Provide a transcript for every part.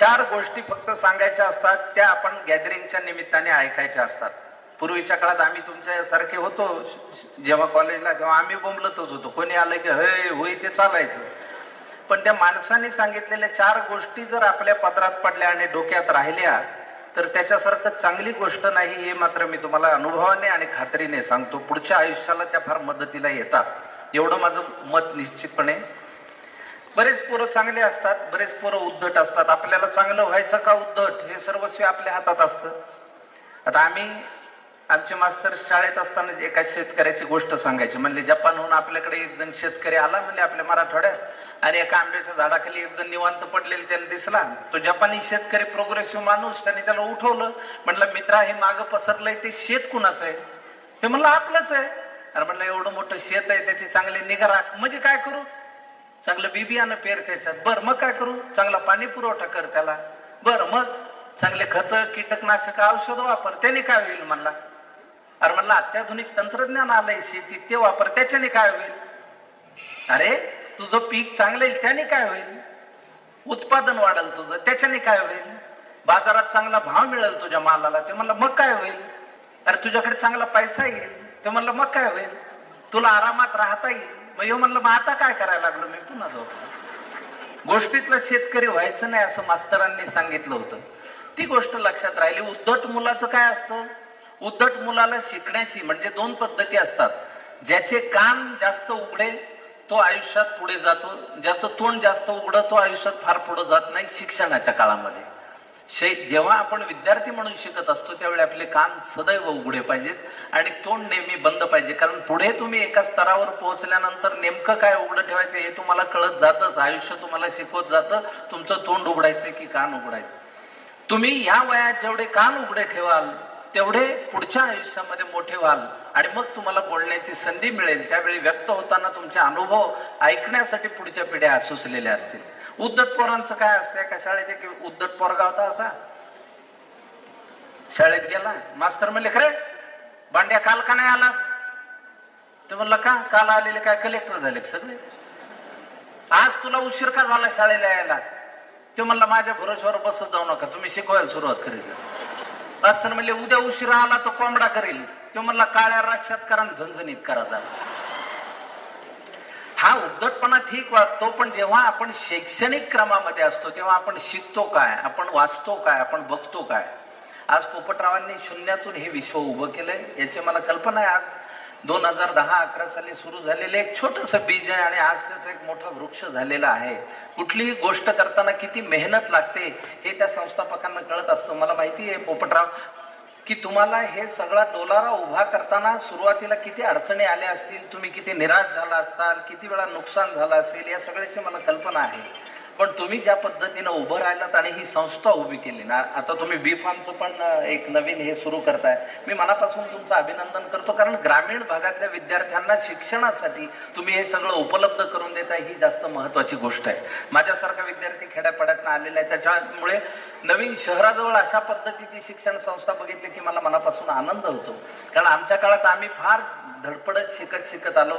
चार गोष्टी फक्त सांगायच्या असतात त्या आपण गॅदरिंगच्या निमित्ताने ऐकायच्या असतात. पूर्वीच्या काळात आम्ही तुमच्यासारखे होतो जेव्हा कॉलेजला तेव्हा आम्ही बोंबलतच होतो. कोणी आलं की हय होई ते चालायचं. पण त्या माणसाने सांगितलेल्या चार गोष्टी जर आपल्या पदरात पडल्या आणि डोक्यात राहिल्या तर त्याच्यासारखं चांगली गोष्ट नाही हे मात्र मी तुम्हाला अनुभवाने आणि खात्रीने सांगतो. पुढच्या आयुष्याला त्या फार मदतीला येतात. एवढं माझं मत निश्चितपणे बरेच पोरं चांगले असतात बरेच पोरं उद्धट असतात. आपल्याला चांगलं व्हायचं का उद्धट? हे सर्वस्वी आपल्या हातात असतं. आता आम्ही आमचे मास्तर शाळेत असताना एका शेतकऱ्याची गोष्ट सांगायची. म्हणले जपानहून आपल्याकडे एक जण शेतकरी आला म्हणजे आपल्या मराठवाड्यात. आणि एका आंब्याच्या झाडाखाली एक जण निवांत पडलेला त्याला दिसला. तो जपानी शेतकरी प्रोग्रेसिव्ह माणूस. त्याने त्याला उठवलं. म्हणलं मित्रा हे मागं पसरलंय ते शेत कुणाचं आहे? हे म्हणलं आपलंच आहे. अरे म्हणलं एवढं मोठं शेत आहे त्याची चांगली निगा राख. म्हणजे काय करू? चांगलं बिबियानं पेर त्याच्यात. बरं मग काय करू? चांगला पाणी पुरवठा कर त्याला. बरं मग? चांगले खत कीटकनाशक औषध वापर. त्याने काय होईल म्हणला? अरे म्हणला अत्याधुनिक तंत्रज्ञान आलंय शेतीत ते वापर त्याच्याने काय होईल? अरे तुझं पीक चांगलं येईल त्याने काय होईल? उत्पादन वाढल तुझं त्याच्याने काय होईल? बाजारात चांगला भाव मिळेल तुझ्या मालाला. ते म्हणलं मग काय होईल? अरे तुझ्याकडे चांगला पैसा येईल. ते म्हणलं मग काय होईल? तुला आरामात राहता येईल. मग ह्यो म्हणलं मग आता काय करायला लागलो? मी पुन्हा जाऊ गोष्टीतलं शेतकरी व्हायचं नाही असं मास्तरांनी सांगितलं होतं. ती गोष्ट लक्षात राहिली. उद्धट मुलाचं काय असतं? उद्धट मुलाला शिकण्याची म्हणजे दोन पद्धती असतात. ज्याचे कान जास्त उघडे तो आयुष्यात पुढे जातो. ज्याचं तोंड जास्त उघडं तो आयुष्यात फार पुढे जात नाही शिक्षणाच्या काळामध्ये. शे जेव्हा आपण विद्यार्थी म्हणून शिकत असतो त्यावेळी आपले कान सदैव उघडे पाहिजेत आणि तोंड नेहमी बंद पाहिजे. कारण पुढे तुम्ही एका स्तरावर पोहोचल्यानंतर नेमकं काय उघडं ठेवायचं हे तुम्हाला कळत जातच. आयुष्य तुम्हाला शिकवत जातं. तुमचं तोंड उघडायचं की कान उघडायचं? तुम्ही या वयात जेवढे कान उघडे ठेवाल तेवढे पुढच्या आयुष्यामध्ये मोठे व्हाल आणि मग तुम्हाला बोलण्याची संधी मिळेल. त्यावेळी व्यक्त होताना तुमचे अनुभव ऐकण्यासाठी पुढच्या पिढ्या असुसलेल्या असतील. उद्धट पोरांचं काय असतंय का शाळेत एक उद्धट पोरगा होता असा. शाळेत गेला. मास्तर म्हणले खरे बांड्या काल का नाही आलास? ते म्हणलं का? काल आलेले काय कलेक्टर झाले सगळे. आज तुला उशीर का झाला शाळेला यायला? ते म्हणलं माझ्या भरोश्यावर बसत जाऊ नका. तुम्ही शिकवायला सुरुवात करीत असताना म्हणले उद्या उशीर आला तो कोंबडा करेल. तो म्हणला काळ्या रश्यात करा झणझणीत करा जा. हा उद्धटपणा ठीक वाटतो पण जेव्हा आपण शैक्षणिक क्रमामध्ये असतो तेव्हा आपण शिकतो काय? आपण वाचतो काय? आपण बघतो काय? आज पोपटरावांनी शून्यातून हे विश्व उभं केलंय याची मला कल्पना आहे. आज दोन हजार दहा अकरा साली सुरू झालेलं एक छोटस बीज आहे आणि आज त्याचा एक मोठा वृक्ष झालेला आहे. कुठलीही गोष्ट करताना किती मेहनत लागते हे त्या संस्थापकांना कळत असतं. मला माहिती आहे पोपटराव की तुम्हाला हे सगळा डोलारा उभा करताना सुरुवातीला किती अडचणी आल्या असतील? तुम्ही किती निराश झाला असताल? किती वेळा नुकसान झालं असेल? या सगळ्याची मला कल्पना आहे. पण तुम्ही ज्या पद्धतीनं उभं राहिलात आणि ही संस्था उभी केली ना आता तुम्ही बी फार्मचं पण एक नवीन हे सुरू करताय. मी मनापासून तुमचं अभिनंदन करतो कारण ग्रामीण भागातल्या विद्यार्थ्यांना शिक्षणासाठी तुम्ही हे सगळं उपलब्ध करून देताय ही जास्त महत्वाची गोष्ट आहे. माझ्यासारखा विद्यार्थी खेड्यापाड्यातनं आलेला आहे त्याच्यामुळे नवीन शहराजवळ अशा पद्धतीची शिक्षण संस्था बघितली की मला मनापासून आनंद होतो. कारण आमच्या काळात आम्ही फार धडपडत शिकत शिकत आलो.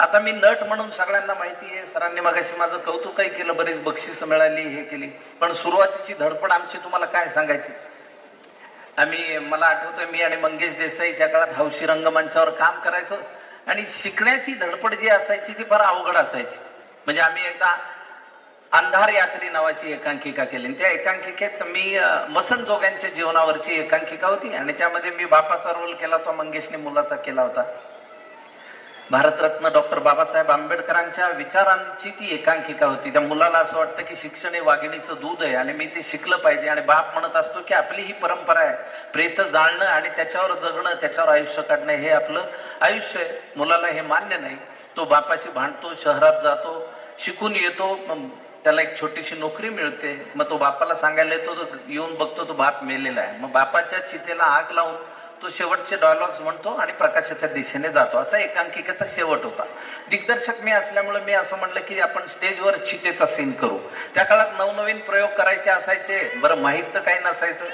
आता मी नट म्हणून सगळ्यांना माहिती आहे. सरांनी मगाशी माझं कौतुकही केलं बरीच बक्षिसं मिळाली हे केली. पण सुरुवातीची धडपड आमची तुम्हाला काय सांगायची? आम्ही मला आठवतोय मी आणि मंगेश देसाई त्या काळात हौशी रंगमंचावर काम करायचो. आणि शिकण्याची धडपड जी असायची ती फार अवघड असायची. म्हणजे आम्ही एकदा अंधार यात्री नावाची एकांकिका केली. आणि त्या एकांकिकेत मी अं, मसन जोग्यांच्या जीवनावरची एकांकिका होती. आणि त्यामध्ये मी बापाचा रोल केला होता मंगेशने मुलाचा केला होता. भारतरत्न डॉक्टर बाबासाहेब आंबेडकरांच्या विचारांची ती एकांकिका होती. त्या मुलाला असं वाटतं की शिक्षण हे वाघिणीचं दूध आहे आणि मी ते शिकलं पाहिजे आणि बाप म्हणत असतो की आपली ही परंपरा आहे. प्रेत जाळणं आणि त्याच्यावर जगणं त्याच्यावर आयुष्य काढणं हे आपलं आयुष्य आहे. मुलाला हे मान्य नाही. तो बापाशी भांडतो शहरात जातो शिकून येतो. मग त्याला एक छोटीशी नोकरी मिळते. मग तो बापाला सांगायला येतो तो येऊन बघतो तो बाप मेलेला आहे. मग बापाच्या चितेला आग लावून तो शेवटचे डायलॉग्स म्हणतो आणि प्रकाशाच्या दिशेने जातो. असा एकांकिकेचा शेवट होता. दिग्दर्शक मी असल्यामुळे मी असं म्हणलं की आपण स्टेजवर चितेचा सीन करू. त्या काळात नवनवीन प्रयोग करायचे असायचे. बरं माहीत तर काही नसायचं.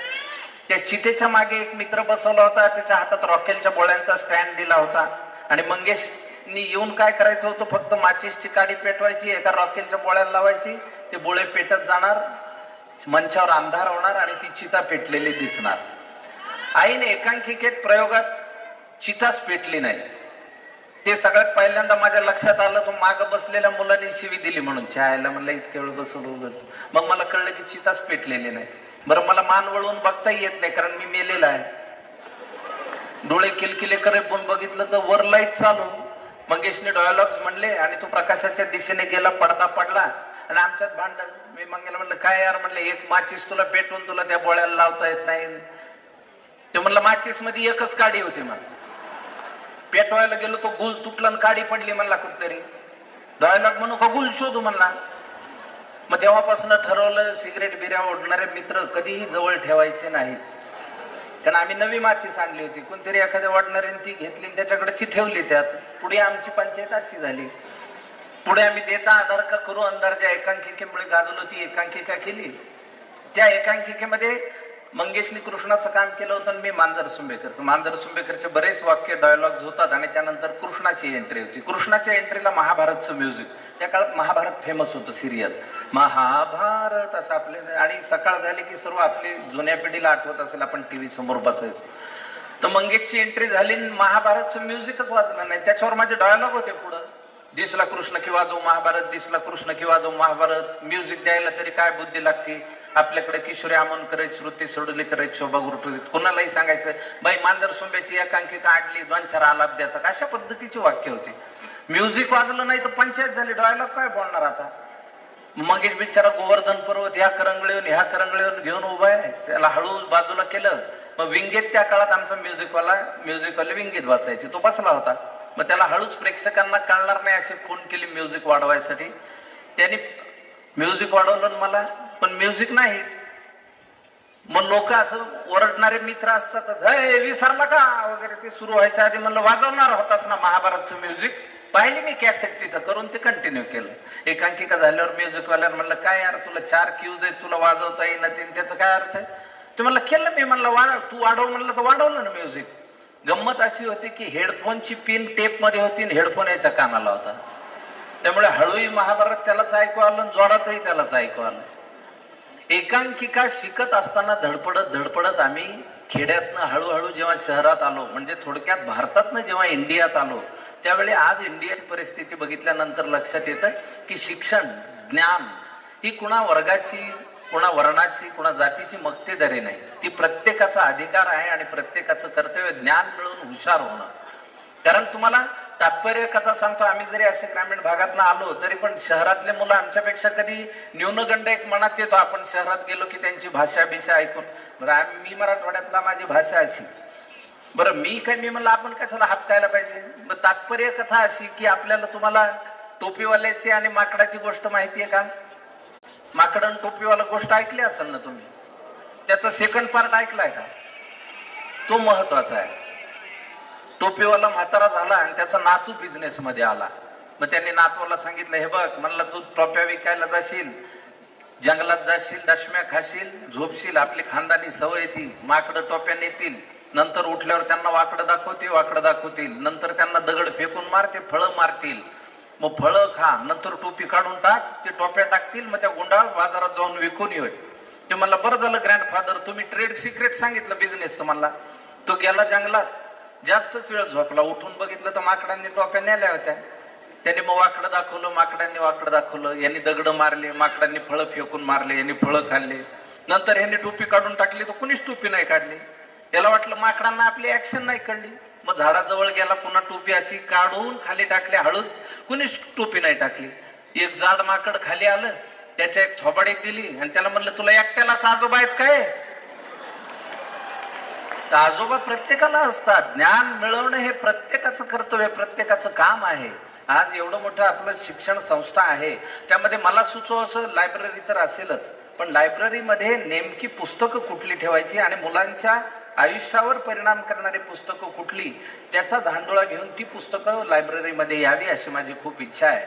त्या चितेच्या मागे एक मित्र बसवला होता. त्याच्या हातात रॉकेलच्या बोळ्यांचा स्टँड दिला होता. आणि मंगेशनी येऊन काय करायचं होतं? फक्त माचीसची काडी पेटवायची एका रॉकेलच्या बोळ्याला लावायची. ते बोळे पेटत जाणार मंचावर अंधार होणार आणि ती चिता पेटलेली दिसणार. आईने एकांकिकेत प्रयोगात चिताच पेटली नाही. ते सगळ्यात पहिल्यांदा माझ्या लक्षात आलं तो माग बसलेल्या मुलांनी शिवी दिली म्हणून. चहायला म्हणलं इतके वेळ बसवलं उगच. मग मला कळलं की चिताच पेटलेली नाही. बरं मला मान वळवून बघता येत नाही कारण मी मेलेला आहे. डोळे किलकिले करे पण बघितलं तर वर लाइट चालू. मंगेशने डॉयलॉग्स म्हणले आणि तो प्रकाशाच्या दिशेने गेला पडदा पडला. आणि आमच्यात भांडण. मी मंगेला म्हणलं काय यार? म्हणलं एक माचीस तुला पेटवून तुला त्या बोळ्याला लावता येत नाही. ते म्हणलं माचीसमध्ये एकच काडी होती मग पेटवायला गेलो तो गुल तुटला आणि काडी पडली म्हणला कुठतरी. डायलॉग म्हणू का गुल शोधू म्हणला. मग तेव्हापासून ठरवलं सिगरेट बिऱ्या ओढणारे मित्र कधीही जवळ ठेवायचे नाहीत. कारण आम्ही नवी माचीस आणली होती. कोणतरी एखाद्या वाटणाऱ्याने ती घेतली आणि त्याच्याकडे ठेवली त्यात. पुढे आमची पंचायत अशी झाली. पुढे आम्ही देता आधार का करू अंधार ज्या एकांकिकेमुळे गाजलो ती एकांकिका केली. त्या एकांकिकेमध्ये मंगेशनी कृष्णाचं काम केलं होतं आणि मी मांजर सुंबेकरचं. मांजर सुंबेकरचे बरेच वाक्य डायलॉग्स होतात आणि त्यानंतर कृष्णाची एंट्री होती. कृष्णाच्या एंट्रीला महाभारतचं म्युझिक त्या काळात महाभारत फेमस होतं सिरियल महाभारत असं आपले आणि सकाळ झाली की सर्व आपली जुन्या पिढीला आठवत असेल आपण टीव्ही समोर बसायचो. तर मंगेशची एंट्री झाली आणि महाभारतचं म्युझिकच वाजलं नाही. त्याच्यावर माझे डायलॉग होते पुढं. दिसला कृष्ण किंवा जो महाभारत दिसला कृष्ण किंवा जो महाभारत. म्युझिक द्यायला तरी काय बुद्धी लागते? आपल्याकडे किशोरी आमन श्रुती सोडली करायची शोभा गुरुटुरीत कोणालाही सांगायचं बाई मांजर सोंब्याची एकांकिका आडली दोन चार आलाप देतात अशा पद्धतीची वाक्य होती. म्युझिक वाजलं नाही तर पंचायत झाली. डॉयला काय बोलणार आता? मंगेश बिचारा गोवर्धन पर्वत ह्या करंगळीहून ह्या करंगळीहून घेऊन उभा आहे. त्याला हळू बाजूला केलं. मग विंगेत त्या काळात आमचा म्युझिकवाला म्युझिकवाले विंगेत वाचायचे तो बसला होता. मग त्याला हळूच प्रेक्षकांना कळणार नाही अशी खून केली म्युझिक वाढवायसाठी. त्यांनी म्युझिक वाढवलं मला पण म्युझिक नाहीच. मग लोक असं ओरडणारे मित्र असतात हे विसरला का वगैरे ते सुरू व्हायच्या आधी म्हणलं वाजवणार होतास ना महाभारतचं म्युझिक पाहिली मी कॅसेट तिथं करून ते कंटिन्यू केलं. एकांकिका झाल्यावर म्युझिक वाल्यानं म्हणलं काय यार तुला चार क्यूज आहेत तुला वाजवता येईना ते त्याचा काय अर्थ आहे? ते म्हणलं केलं मी म्हणलं वाढव तू वाढव म्हणलं तर वाढवलं ना म्युझिक गंमत अशी होती की हेडफोनची पिन टेपमध्ये होती आणि हेडफोन याच्या कानाला होता. त्यामुळे हळूही महाभारत त्यालाच ऐकू आलं आणि जोरातही त्यालाच ऐकू आलं. एकांकिका शिकत असताना धडपडत धडपडत आम्ही खेड्यातनं हळूहळू जेव्हा शहरात आलो म्हणजे थोडक्यात भारतातनं जेव्हा इंडियात आलो त्यावेळी आज इंडियाची परिस्थिती बघितल्यानंतर लक्षात येतं की शिक्षण ज्ञान ही कुणा वर्गाची कुणा वर्णाची कुणा जातीची मक्तेदारी नाही. ती प्रत्येकाचा अधिकार आहे आणि प्रत्येकाचं कर्तव्य ज्ञान मिळून हुशार होणं. कारण तुम्हाला तात्पर्य कथा सांगतो आम्ही जरी असे ग्रामीण भागातनं आलो तरी पण शहरातले मुलं आमच्यापेक्षा कधी न्यूनगंड एक मनात येतो आपण शहरात गेलो की त्यांची भाषा बिषा ऐकून. बरं मी मराठवाड्यातला माझी भाषा अशी. बरं मी काय मी म्हणलं आपण कशाला हापकायला पाहिजे? तात्पर्य कथा अशी की आपल्याला तुम्हाला टोपीवाल्याची आणि माकडाची गोष्ट माहिती आहे का? माकडन टोपीवाला गोष्ट ऐकली असेल ना तुम्ही? त्याचा सेकंड पार्ट ऐकलाय का? तो महत्त्वाचा आहे. टोपीवाला म्हातारा झाला आणि त्याचा नातू बिझनेस मध्ये आला. मग त्यांनी नातवाला सांगितलं हे बघ म्हणलं तू टोप्या विकायला जाशील जंगलात जाशील दशम्या खाशील झोपशील आपली खानदानी सवय ती माकडं टोप्या नेतील नंतर उठल्यावर त्यांना वाकडं दाखवते वाकडं दाखवतील नंतर त्यांना दगड फेकून मारते फळं मारतील. मग फळं खा नंतर टोपी काढून टाक ते टोप्या टाकतील मग त्या गुंडाळ बाजारात जाऊन विकून येऊ ते म्हणला बरं झालं ग्रँडफादर तुम्ही ट्रेड सिक्रेट सांगितलं बिझनेसचं म्हणला. तो गेला जंगलात जास्तच वेळ झोपला. उठून बघितलं तर माकडांनी टोप्या नेल्या होत्या. त्यांनी मग वाकडं दाखवलं माकडांनी वाकडं दाखवलं. यांनी दगड मारले माकडांनी फळं फेकून मारले यांनी फळं खाल्ले. नंतर यांनी टोपी काढून टाकली तर कुणीच टोपी नाही काढली. याला वाटलं माकडांना आपली ऍक्शन नाही कळली. मग झाडाजवळ गेला पुन्हा टोपी अशी काढून खाली टाकली हळूच कुणीच टोपी नाही टाकली. एक जाड माकड खाली आलं त्याच्या एक थोबाडीत दिली आणि त्याला म्हणलं तुला एकट्यालाच आजोबा आहेत काय? आजोबा प्रत्येकाला असतात. ज्ञान मिळवणं हे प्रत्येकाचं कर्तव्य प्रत्येकाचं काम आहे. आज एवढं मोठं आपलं शिक्षण संस्था आहे. त्यामध्ये मला सुचव असं लायब्ररी तर असेलच. पण लायब्ररीमध्ये नेमकी पुस्तकं कुठली ठेवायची आणि मुलांच्या आयुष्यावर परिणाम करणारी पुस्तकं कुठली त्याचा धांडोळा घेऊन ती पुस्तकं लायब्ररीमध्ये यावी अशी माझी खूप इच्छा आहे.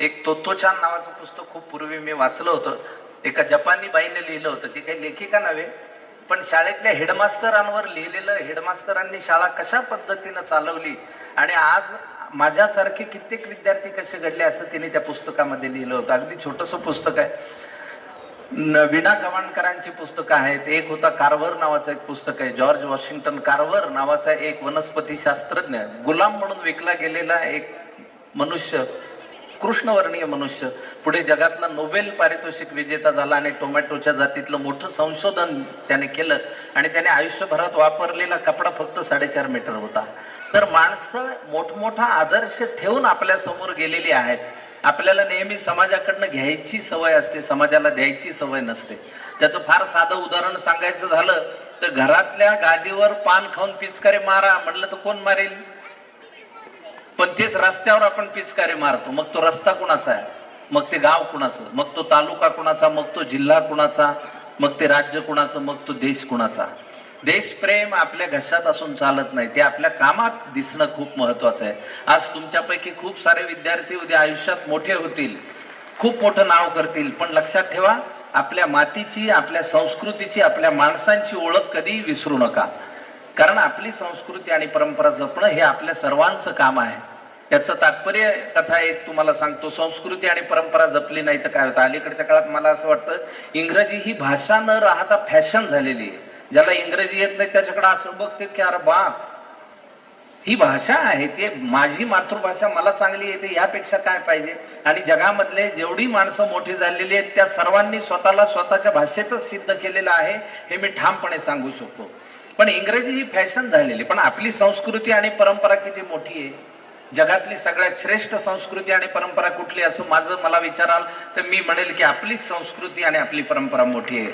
एक तोत्तोचान नावाचं पुस्तक खूप पूर्वी मी वाचलं होतं. एका जपानी बाईने लिहिलं होतं. ती काही लेखिका नव्हे. पण शाळेतल्या हेडमास्तरांवर लिहिलेलं हेडमास्तरांनी शाळा कशा पद्धतीनं चालवली? आणि आज माझ्यासारखे कित्येक विद्यार्थी कसे घडले असं तिने त्या पुस्तकामध्ये लिहिलं होतं. अगदी छोटंसं पुस्तक आहे. न- विणा गवाणकरांची पुस्तकं आहेत. एक होता कार्वर नावाचं एक पुस्तक आहे. जॉर्ज वॉशिंग्टन कार्वर नावाचा एक वनस्पती शास्त्रज्ञ. गुलाम म्हणून विकला गेलेला एक मनुष्य कृष्णवर्णीय मनुष्य. पुढे जगातला नोबेल पारितोषिक विजेता झाला आणि टोमॅटोच्या जातीतलं मोठं संशोधन त्याने केलं आणि त्याने आयुष्यभरात वापरलेला कपडा फक्त साडेचार मीटर होता. तर माणसं मोठमोठा आदर्श ठेवून आपल्यासमोर गेलेली आहेत. आपल्याला नेहमी समाजाकडनं घ्यायची सवय असते समाजाला द्यायची सवय नसते. त्याचं फार साधं उदाहरण सांगायचं झालं तर घरातल्या गादीवर पान खाऊन पिचकारे मारा म्हणलं तर कोण मारेल? पण तेच रस्त्यावर आपण पिचकारे मारतो. मग तो रस्ता कुणाचा आहे? मग ते गाव कुणाचं? मग तो तालुका कुणाचा? मग तो जिल्हा कुणाचा? मग ते राज्य कुणाचं? मग तो देश कुणाचा? देशप्रेम आपल्या घशात असून चालत नाही. ते आपल्या कामात दिसणं खूप महत्वाचं आहे. आज तुमच्यापैकी खूप सारे विद्यार्थी उद्या आयुष्यात मोठे होतील. खूप मोठं नाव करतील. पण लक्षात ठेवा आपल्या मातीची आपल्या संस्कृतीची आपल्या माणसांची ओळख कधीही विसरू नका. कारण आपली संस्कृती आणि परंपरा जपणं हे आपल्या सर्वांचं काम आहे. याचं तात्पर्य कथा एक तुम्हाला सांगतो. संस्कृती आणि परंपरा जपली नाही तर काय होतं? अलीकडच्या काळात मला असं वाटतं इंग्रजी ही भाषा न राहता फॅशन झालेली आहे. ज्याला इंग्रजी येत नाही त्याच्याकडे असं बघते की अरे बाप ही भाषा आहे ते माझी मातृभाषा मला चांगली येते यापेक्षा काय पाहिजे? आणि जगामधले जेवढी माणसं मोठी झालेली आहेत त्या सर्वांनी स्वतःला स्वतःच्या भाषेतच सिद्ध केलेलं आहे हे मी ठामपणे सांगू शकतो. पण इंग्रजी ही फॅशन झालेली पण आपली संस्कृती आणि परंपरा किती मोठी आहे? जगातली सगळ्यात श्रेष्ठ संस्कृती आणि परंपरा कुठली असं माझं मला विचाराल तर मी म्हणेल की आपली संस्कृती आणि आपली परंपरा मोठी आहे.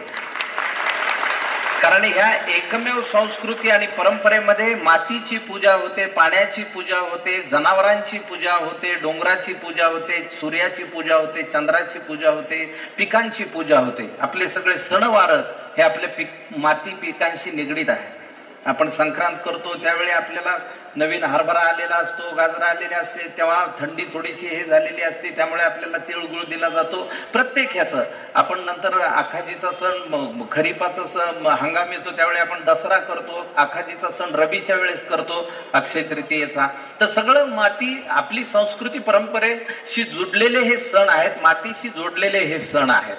कारण ह्या एकमेव संस्कृती आणि परंपरेमध्ये मातीची पूजा होते पाण्याची पूजा होते जनावरांची पूजा होते डोंगराची पूजा होते सूर्याची पूजा होते चंद्राची पूजा होते पिकांची पूजा होते. आपले सगळे सणवार हे आपल्या पिक माती पिकांशी निगडीत आहे. आपण संक्रांत करतो त्यावेळी आपल्याला नवीन हरभरा आलेला असतो गाजरा आलेले असते तेव्हा थंडी थोडीशी हे झालेली असते त्यामुळे आपल्याला तिळगुळ दिला जातो. प्रत्येक ह्याचं. आपण नंतर आखाजीचा सण खरीपाचा सण हंगाम येतो त्यावेळी आपण दसरा करतो आखाजीचा सण रबीच्या वेळेस करतो अक्षय तृतीयेचा. तर सगळं माती आपली संस्कृती परंपरेशी जुडलेले हे सण आहेत मातीशी जोडलेले हे सण आहेत.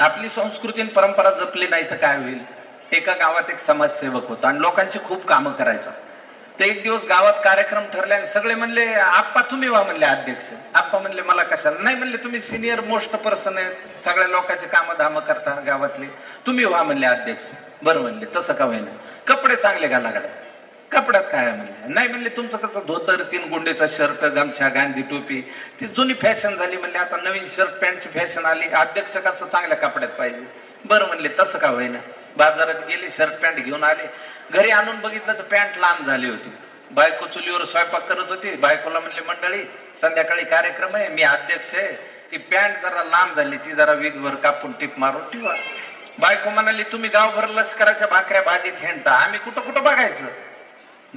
आपली संस्कृती परंपरा जपली नाही तर काय होईल? एका गावात एक समाजसेवक होता आणि लोकांची खूप कामं करायचा. ते एक दिवस गावात कार्यक्रम ठरले आणि सगळे म्हणले आप्पा तुम्ही व्हा म्हणले अध्यक्ष. आप्पा म्हणले मला कशाला? नाही म्हणले तुम्ही सिनियर मोस्ट पर्सन आहेत. सगळ्या लोकांचे कामं धामं करता गावातले. तुम्ही व्हा म्हणले अध्यक्ष. बरं म्हणले तसं का होईना. कपडे चांगले घाला गाड्या. कपड्यात काय म्हणले. नाही म्हणले तुमचं कसं धोतर तीन गुंडेचा शर्ट गमछा गांधी टोपी ती जुनी फॅशन झाली म्हणले. आता नवीन शर्ट पॅन्टची फॅशन आली. अध्यक्ष कसं चांगल्या कपड्यात पाहिजे? बरं म्हणले तसं का होईना. बाजारात गेले शर्ट पॅन्ट घेऊन आले. घरी आणून बघितलं तर पॅन्ट लांब झाली होती. बायको चुलीवर स्वयंपाक करत होती. बायकोला म्हणले मंडळी संध्याकाळी कार्यक्रम आहे. मी अध्यक्ष आहे. ती पॅन्ट जरा लांब झाली. ती जरा वीजवर कापून टिप मारून ठेवा. बायको म्हणाली तुम्ही गावभर लष्कराच्या भाकऱ्या भाजीत हेंडता. आम्ही कुठं कुठं बघायचं?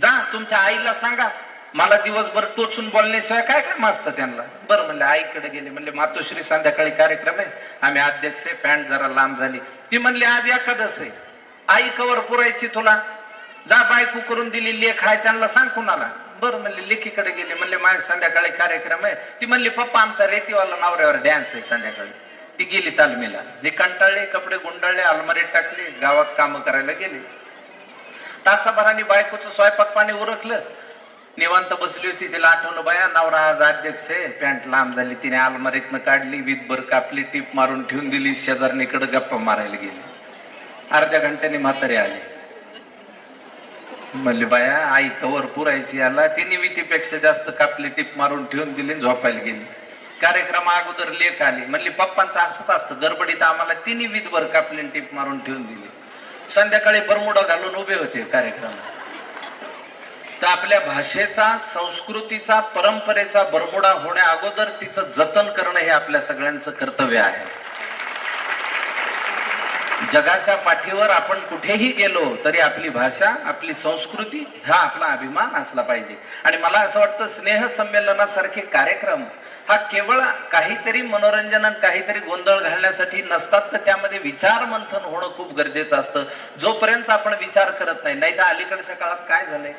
जा तुमच्या आईला सांगा. मला दिवसभर टोचून बोलण्याशिवाय काय काम असतं त्यांना? बरं म्हणले आईकडे गेले म्हणले मातोश्री संध्याकाळी कार्यक्रम आहे. आम्ही अध्यक्ष आहे पॅन्ट जरा लांब झाली. ती म्हणली आज एखादच आहे. आई कवर पुरायची तुला? जा बायको करून दिली लेख आहे त्यांना सांग कुणाला. बरं म्हणले लेखीकडे गेले म्हणले माझ्या संध्याकाळी कार्यक्रम आहे. ती म्हणली पप्पा आमचा रेतीवाला नवऱ्यावर डॅन्स आहे संध्याकाळी. ती गेली तालमीला. जे कंटाळले कपडे गुंडाळले अलमारीत टाकले गावात कामं करायला गेले. तासाभराने बायकोचं स्वयंपाक पाणी उरकलं. निवांत बसली होती तिला आठवलं बाया नवरा आज अध्यक्ष आहे. पॅन्ट लांब झाली तिने अलमारीतनं काढली वीतभर कापली टीप मारून ठेवून दिली शेजारणीकडे गप्पा मारायला गेली. अर्ध्या घंट्याने म्हातारी आली. म्हणले बाया आई कवर पुरायची आला तिने वितीपेक्षा जास्त कापली टीप मारून ठेवून दिली झोपायला गेली. कार्यक्रम अगोदर लेख आली. म्हणली पप्पांचं असंच असतं गडबडीत आम्हाला तिने विधभर कापली टीप मारून ठेवून दिली. संध्याकाळी बरमुडा घालून उभे होते कार्यक्रमात. तर आपल्या भाषेचा संस्कृतीचा परंपरेचा बरमुडा होण्या अगोदर तिचं जतन करणं हे आपल्या सगळ्यांचं कर्तव्य आहे. जगाच्या पाठीवर आपण कुठेही गेलो तरी आपली भाषा आपली संस्कृती हा आपला अभिमान असला पाहिजे. आणि मला असं वाटतं स्नेह संमेलनासारखे कार्यक्रम हा केवळ काहीतरी मनोरंजन आणि काहीतरी गोंधळ घालण्यासाठी नसतात तर त्यामध्ये विचार मंथन होणं खूप गरजेचं असतं. जोपर्यंत आपण विचार करत नाही नाही तर अलीकडच्या काळात काय झालंय?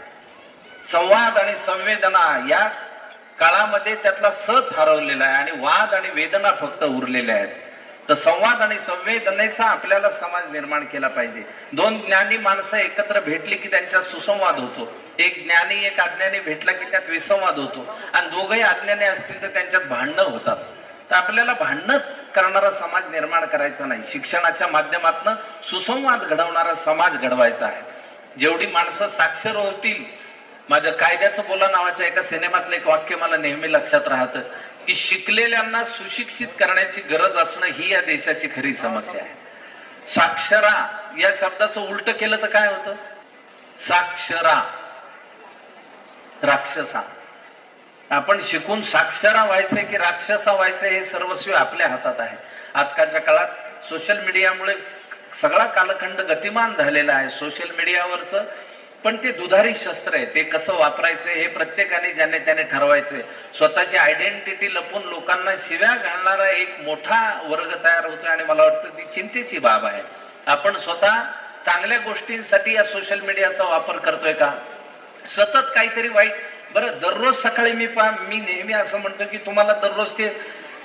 संवाद आणि संवेदना या काळामध्ये त्यातला सच हरवलेला आहे आणि वाद आणि वेदना फक्त उरलेल्या आहेत. तर संवाद आणि संवेदनेचा आपल्याला समाज निर्माण केला पाहिजे. दोन ज्ञानी माणसं एकत्र भेटली की त्यांच्यात सुसंवाद होतो. एक ज्ञानी एक अज्ञानी भेटला की त्यात विसंवाद होतो. आणि दोघंही अज्ञानी असतील तर त्यांच्यात भांडणं होतात. तर आपल्याला भांडणं करणारा समाज निर्माण करायचा नाही. शिक्षणाच्या माध्यमातून सुसंवाद घडवणारा समाज घडवायचा आहे. जेवढी माणसं साक्षर होतील माझ्या कायद्याचं बोला नावाच्या एका सिनेमातलं एक वाक्य मला नेहमी लक्षात राहतं की शिकलेल्यांना सुशिक्षित करण्याची गरज असणं ही या देशाची खरी समस्या आहे. साक्षरा या शब्दाचं उलट केलं तर काय होतं? साक्षरा राक्षसा. आपण शिकून साक्षरा व्हायचंय की राक्षसा व्हायचंय हे सर्वस्वी आपल्या हातात आहे. आजकालच्या काळात सोशल मीडियामुळे सगळा कालखंड गतिमान झालेला आहे. सोशल मीडियावरचं पण ते दुधारी शस्त्र आहे. ते कसं वापरायचं हे प्रत्येकाने ज्याने त्याने ठरवायचंय. स्वतःची आयडेंटिटी लपून लोकांना शिव्या घालणारा एक मोठा वर्ग तयार होतोय आणि मला वाटतं ती चिंतेची बाब आहे. आपण स्वतः चांगल्या गोष्टींसाठी या सोशल मीडियाचा वापर करतोय का? सतत काहीतरी वाईट. बरं दररोज सकाळी मी पा मी नेहमी असं म्हणतो की तुम्हाला दररोज ते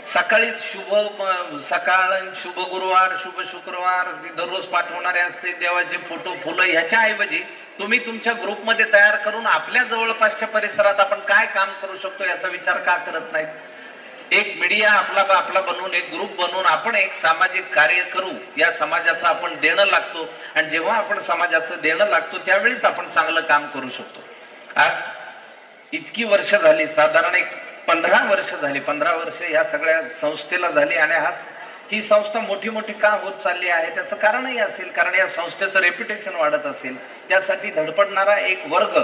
सकाळी शुभ सकाळ आणि शुभ गुरुवार शुभ शुक्रवार दररोज पाठवणारे असते देवाचे फोटो फुलं ह्याच्या ऐवजी तुम्ही तुमच्या ग्रुपमध्ये तयार करून आपल्या जवळपासच्या परिसरात आपण काय काम करू शकतो याचा विचार का करत नाहीत? एक मीडिया आपला आपला बनवून एक ग्रुप बनवून आपण एक सामाजिक कार्य करू या समाजाचं आपण देणं लागतो. आणि जेव्हा आपण समाजाचं देणं लागतो त्यावेळीच आपण चांगलं काम करू शकतो. आज इतकी वर्ष झाली साधारण एक पंधरा वर्ष झाली पंधरा वर्ष या सगळ्या संस्थेला झाली आणि हा ही संस्था मोठी मोठी का होत चालली आहे त्याचं कारणही असेल कारण या संस्थेचं रेप्युटेशन वाढत असेल. त्यासाठी धडपडणारा एक वर्ग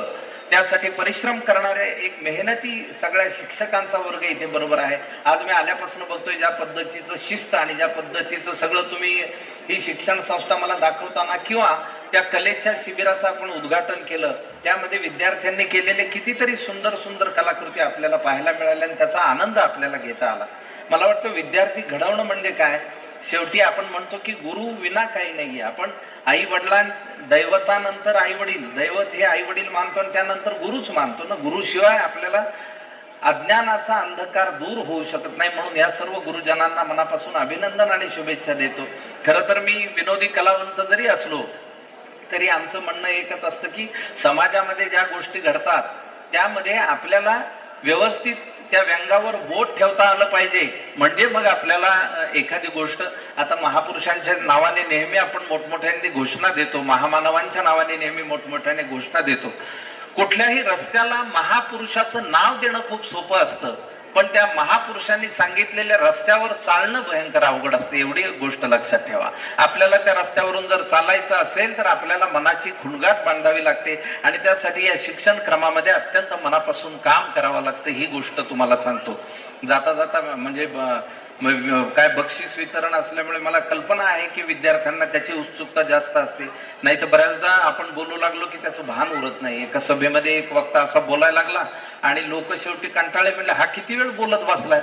त्यासाठी परिश्रम करणारे एक मेहनती सगळ्या शिक्षकांचा वर्ग इथे बरोबर आहे. आज मी आल्यापासून बघतोय ज्या पद्धतीचं शिस्त आणि ज्या पद्धतीचं सगळं तुम्ही ही शिक्षण संस्था मला दाखवताना किंवा त्या कलेच्या शिबिराचं आपण उद्घाटन केलं. त्यामध्ये विद्यार्थ्यांनी केलेले कितीतरी सुंदर सुंदर कलाकृती आपल्याला पाहायला मिळाल्या आणि त्याचा आनंद आपल्याला घेता आला. मला वाटतं विद्यार्थी घडवणं म्हणजे काय? शेवटी आपण म्हणतो की गुरु विना काही नाहीये. आपण आई वडिलां दैवतानंतर आई वडील दैवत हे आई वडील मानतो आणि त्यानंतर गुरुच मानतो ना. गुरुशिवाय आपल्याला अज्ञानाचा अंधकार दूर होऊ शकत नाही म्हणून या सर्व गुरुजनांना मनापासून अभिनंदन आणि शुभेच्छा देतो. खरं तर मी विनोदी कलावंत जरी असलो तरी आमचं म्हणणं एकच असतं की समाजामध्ये ज्या गोष्टी घडतात त्यामध्ये आपल्याला व्यवस्थित त्या व्यंगावर बोट ठेवता आलं पाहिजे. म्हणजे मग आपल्याला एखादी गोष्ट आता महापुरुषांच्या नावाने नेहमी आपण मोठमोठ्यांनी घोषणा देतो महामानवांच्या नावाने नेहमी मोठमोठ्याने घोषणा देतो. कुठल्याही रस्त्याला महापुरुषाचं नाव देणं खूप सोपं असतं. पण त्या महापुरुषांनी सांगितलेल्या रस्त्यावर चालणं भयंकर अवघड असते एवढी गोष्ट लक्षात ठेवा. आपल्याला त्या रस्त्यावरून जर चालायचं असेल तर आपल्याला मनाची खुणगाट बांधावी लागते आणि त्यासाठी या शिक्षण क्रमामध्ये अत्यंत मनापासून काम करावं लागतं ही गोष्ट तुम्हाला सांगतो. जाता जाता म्हणजे म्हणजे, मग काय बक्षीस वितरण असल्यामुळे मला कल्पना आहे की विद्यार्थ्यांना त्याची उत्सुकता जास्त असते. नाही तर बऱ्याचदा आपण बोलू लागलो की त्याचं भान उरत नाही एका सभेमध्ये एक वक्ता असा बोलायला लागला आणि लोक शेवटी कंटाळे म्हणले हा किती वेळ बोलत बसलाय?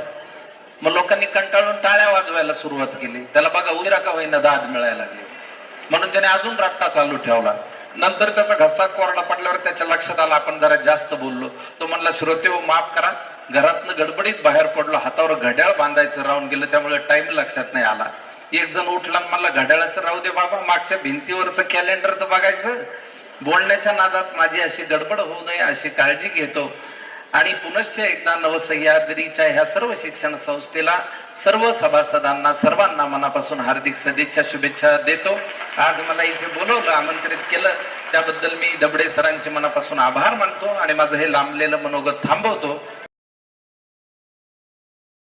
मग लोकांनी कंटाळून टाळ्या वाजवायला सुरुवात केली. त्याला बघा उशिरा का होईना दाद मिळायला लागली. म्हणून त्याने अजून रट्टा चालू ठेवला. नंतर त्याचा घसा कोरडा पडल्यावर त्याच्या लक्षात आला आपण जरा जास्त बोललो. तो म्हणला श्रोते हो माफ करा. घरातनं गडबडीत बाहेर पडलो हातावर घड्याळ बांधायचं राहून गेलं त्यामुळे टाइम लक्षात नाही आला. एक जण उठला मला घड्याळाचं राहू दे बाबा मागच्या भिंतीवरचं कॅलेंडर तर बघायचं. बोलण्याच्या नादात माझी अशी गडबड होऊ नये अशी काळजी घेतो. आणि पुनश्च एकदा नवसह्याद्रीच्या ह्या सर्व शिक्षण संस्थेला सर्व सभासदांना सर्वांना मनापासून हार्दिक सदिच्छा शुभेच्छा देतो. आज मला इथे बोलवलं आमंत्रित केलं. त्याबद्दल मी दबडे सरांचे मनापासून आभार मानतो आणि माझं हे लांबलेलं मनोगत थांबवतो.